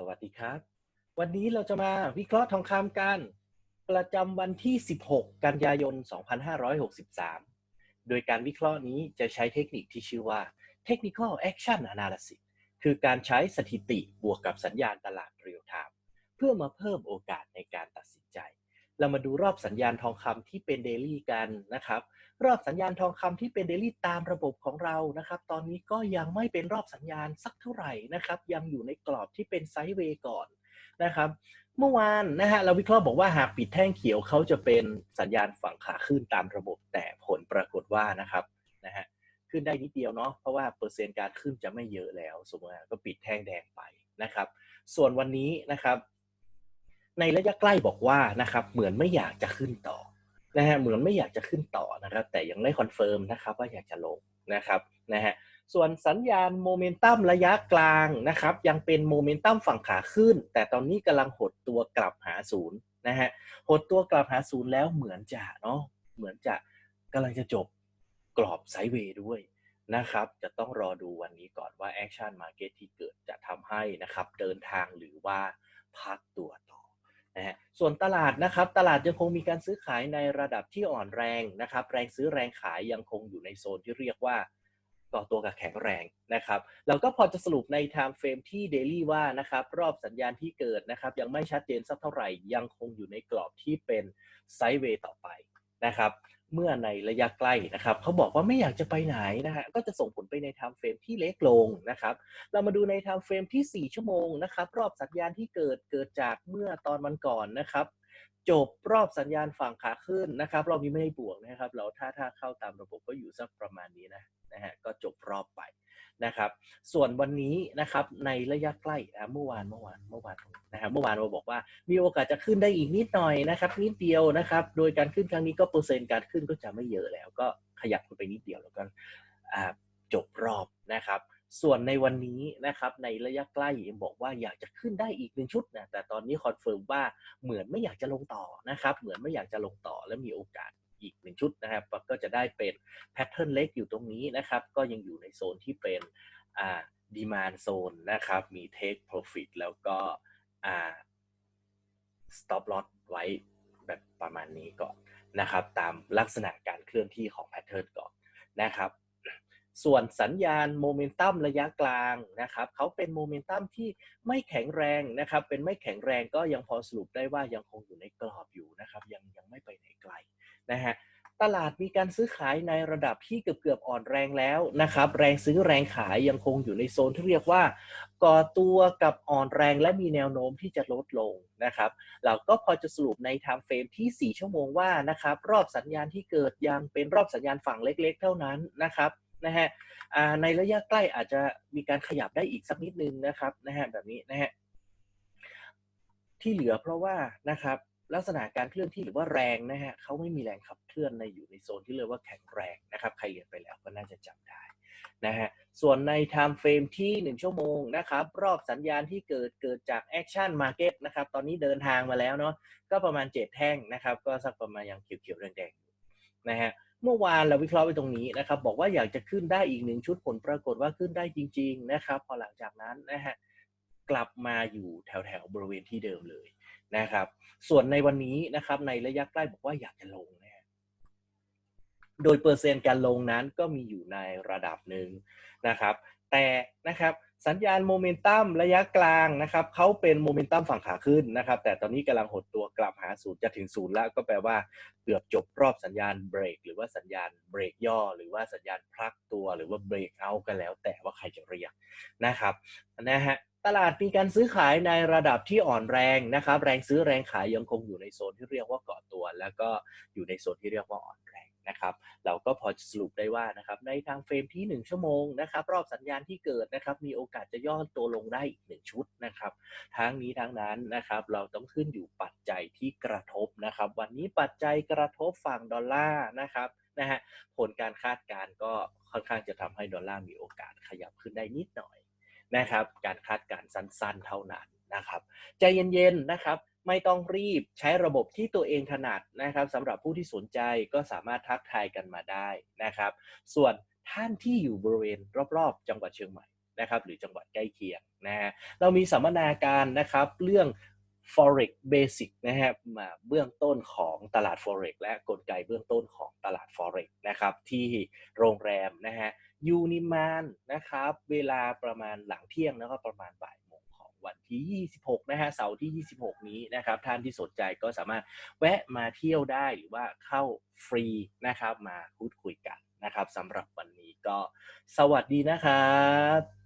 สวัสดีครับ วันนี้เราจะมาวิเคราะห์ทองคำกัน ประจำวันที่ 16 กันยายน 2563 โดยการวิเคราะห์นี้จะใช้เทคนิคที่ชื่อว่า Technical Action Analysis คือการใช้สถิติบวกกับสัญญาณตลาดเรียลไทม์เพื่อมาเพิ่มโอกาสในการตัดสินใจ เรามาดูรอบสัญญาณทองคำที่เป็นเดลี่กันนะครับ รอบสัญญาณทองคำที่เป็นเดลี่ตามระบบของเรานะครับ ตอนนี้ก็ยังไม่เป็นรอบสัญญาณสักเท่าไหร่นะครับ ยังอยู่ในกรอบที่เป็นไซด์เวย์ก่อนนะครับ เมื่อวานนะฮะเราวิเคราะห์บอกว่าหากปิดแท่งเขียวเขาจะเป็นสัญญาณฝั่งขาขึ้นตามระบบแต่ผลปรากฏว่านะครับนะฮะขึ้นได้นิดเดียวเนาะเพราะว่าเปอร์เซ็นต์การขึ้นจะไม่เยอะแล้ว สมมติก็ปิดแท่งแดงไปนะครับ ส่วนวันนี้นะครับ ในระยะใกล้บอกว่านะครับ เหมือนไม่อยากจะขึ้นต่อนะฮะเหมือนไม่อยากจะขึ้นต่อนะครับ แต่ยังไม่คอนเฟิร์มนะครับว่าอยากจะลงนะครับนะฮะส่วนสัญญาณโมเมนตัมระยะกลางนะครับ ยังเป็นโมเมนตัมฝั่งขาขึ้น แต่ตอนนี้กำลังหดตัวกลับหาศูนย์นะฮะหดตัวกลับหาศูนย์แล้วเหมือนจะเนาะเหมือนจะกำลังจะจบกรอบไซด์เวย์ด้วยนะครับ จะต้องรอดูวันนี้ก่อนว่าแอคชั่นมาเก็ตที่เกิดจะทำให้นะครับ เดินทางหรือว่าพักตัวต่อ นะฮะส่วนตลาดนะครับตลาดยังคงมีการซื้อขายในระดับที่อ่อนแรงนะครับ แรงซื้อแรงขายยังคงอยู่ในโซนที่เรียกว่าก่อตัวกับแข็งแรงนะครับเราก็พอจะสรุปในไทม์เฟรมที่เดลี่ว่านะครับรอบสัญญาณที่เกิดนะครับ ยังไม่ชัดเจนสักเท่าไหร่ยังคงอยู่ในกรอบที่เป็นไซด์เวย์ต่อไปนะครับ เมื่อในระยะใกล้นะครับเขาบอกว่าไม่อยากจะไปไหนนะฮะก็จะส่งผลไปในไทม์เฟรมที่เล็กลงนะครับ เรามาดูในไทม์เฟรมที่ 4 ชั่วโมงนะครับ รอบสัญญาณที่เกิดเกิดจากเมื่อตอนวันก่อนนะครับ จบรอบสัญญาณฝั่งขาขึ้นนะครับ รอบนี้ไม่ได้บวกนะครับ เราถ้าถ้าเข้าตามระบบก็อยู่สักประมาณนี้นะนะฮะก็จบรอบไป นะครับ ส่วนวันนี้นะครับในระยะใกล้เมื่อวานเมื่อวานเมื่อวานนะครับเมื่อวานเราบอกว่ามีโอกาสจะขึ้นได้อีกนิดหน่อยนะครับ นิดเดียวนะครับ โดยการขึ้นครั้งนี้ก็เปอร์เซ็นต์การขึ้นก็จะไม่เยอะแล้ว ก็ขยับขึ้นไปนิดเดียวแล้วก็จบรอบนะครับส่วนในวันนี้นะครับในระยะใกล้บอกว่าอยากจะขึ้นได้อีกหนึ่งชุดนะแต่ตอนนี้คอนเฟิร์มว่าเหมือนไม่อยากจะลงต่อนะครับ เหมือนไม่อยากจะลงต่อและมีโอกาส อีกหนึ่งชุดนะครับ ก็จะได้เป็นแพทเทิร์นเล็กอยู่ตรงนี้นะครับ ก็ยังอยู่ในโซนที่เป็นอ่าดีมานโซนนะครับ มีเทคโปรฟิตแล้วก็อ่าสต็อปลอ s ไว้แบบประมาณนี้ก่อนนะครับ ตามลักษณะการเคลื่อนที่ของแพทเทิร์นก่อนนะครับส่วนสัญญาณโมเมนตัมระยะกลางนะครับเขาเป็นโมเมนตัมที่ไม่แข็งแรงนะครับ เป็นไม่แข็งแรงก็ยังพอสรุปได้ว่ายังคงอยู่ในกรอบอยู่นะครับ ยังยังไม่ไปไหนไกล นะฮะตลาดมีการซื้อขายในระดับที่เกือบเกือบอ่อนแรงแล้วนะครับ แรงซื้อแรงขายยังคงอยู่ในโซนที่เรียกว่า ก่อตัวกับอ่อนแรงและมีแนวโน้มที่จะลดลงนะครับ เราก็พอจะสรุปในไทม์เฟรมที่ 4 ชั่วโมงว่านะครับ รอบสัญญาณที่เกิดยังเป็นรอบสัญญาณฝั่งเล็กๆ เท่านั้นนะครับนะฮะในระยะใกล้อาจจะมีการขยับได้อีกสักนิดนึงนะครับนะฮะแบบนี้นะฮะที่เหลือเพราะว่านะครับ ลักษณะการเคลื่อนที่หรือว่าแรงนะฮะเขาไม่มีแรงขับเคลื่อนในอยู่ในโซนที่เรียกว่าแข็งแรงนะครับ ใครเรียนไปแล้วก็น่าจะจำได้นะฮะส่วนใน time frame ที่ 1 ชั่วโมงนะครับ รอบสัญญาณที่เกิดเกิดจาก action market นะครับ ตอนนี้เดินทางมาแล้วเนาะก็ประมาณ 7 แท่งนะครับ ก็สักประมาณอย่างเขียวๆแดงๆนะฮะเมื่อวานเราวิเคราะห์ไปตรงนี้นะครับ บอกว่าอยากจะขึ้นได้อีกหนึ่งชุดผลปรากฏว่าขึ้นได้จริง ๆ นะครับ พอหลังจากนั้นนะฮะ กลับมาอยู่แถวๆบริเวณที่เดิมเลยนะครับ ส่วนในวันนี้นะครับในระยะใกล้บอกว่าอยากจะลงนะโดยเปอร์เซ็นต์การลงนั้นก็มีอยู่ในระดับหนึ่งนะครับ แต่นะครับ สัญญาณโมเมนตัมระยะกลางนะครับเขาเป็นโมเมนตัมฝั่งขาขึ้นนะครับ แต่ตอนนี้กำลังหดตัวกลับหาศูนย์จะถึงศูนย์แล้วก็แปลว่าเกือบจบรอบสัญญาณเบรกหรือว่าสัญญาณเบรกย่อ หรือว่าสัญญาณพักตัวหรือว่าเบรกเอากันแล้ว แต่ว่าใครจะเรียกนะครับนะฮะตลาดมีการซื้อขายในระดับที่อ่อนแรงนะครับ แรงซื้อแรงขายยังคงอยู่ในโซนที่เรียกว่าเกาะตัว แล้วก็อยู่ในโซนที่เรียกว่าอ่อนแรง นะครับ เราก็พอสรุปได้ว่านะครับในทางเฟรมที่ 1 ชั่วโมงนะครับ รอบสัญญาณที่เกิดนะครับ มีโอกาสจะย่อตัวลงได้อีกหนึ่งชุดนะครับ ทั้งนี้ทั้งนั้นนะครับ เราต้องขึ้นอยู่ปัจจัยที่กระทบนะครับ วันนี้ปัจจัยกระทบฝั่งดอลลาร์นะครับนะฮะผลการคาดการณ์ก็ค่อนข้างจะทำให้ดอลลาร์มีโอกาสขยับขึ้นได้นิดหน่อยนะครับ การคาดการณ์สั้น ๆ เท่านั้น นะครับ ใจเย็นๆนะครับไม่ต้องรีบใช้ระบบที่ตัวเองถนัดนะครับสำหรับผู้ที่สนใจก็สามารถทักทายกันมาได้นะครับ ส่วนท่านที่อยู่บริเวณรอบๆ จังหวัดเชียงใหม่นะครับหรือจังหวัดใกล้เคียงนะฮะเรามีสัมมนาการนะครับเรื่อง forex basic นะฮะมาเบื้องต้นของตลาด forex และกลไกเบื้องต้นของตลาด forex นะครับที่โรงแรมนะฮะยูนิมานนะครับเวลาประมาณหลังเที่ยงแล้วก็ประมาณบ่าย วันที่ 26 นะฮะเสาร์ที่ 26 นี้นะครับ ท่านที่สนใจก็สามารถแวะมาเที่ยวได้หรือว่าเข้าฟรีนะครับมาพูดคุยกันนะครับสำหรับวันนี้ก็สวัสดีนะครับ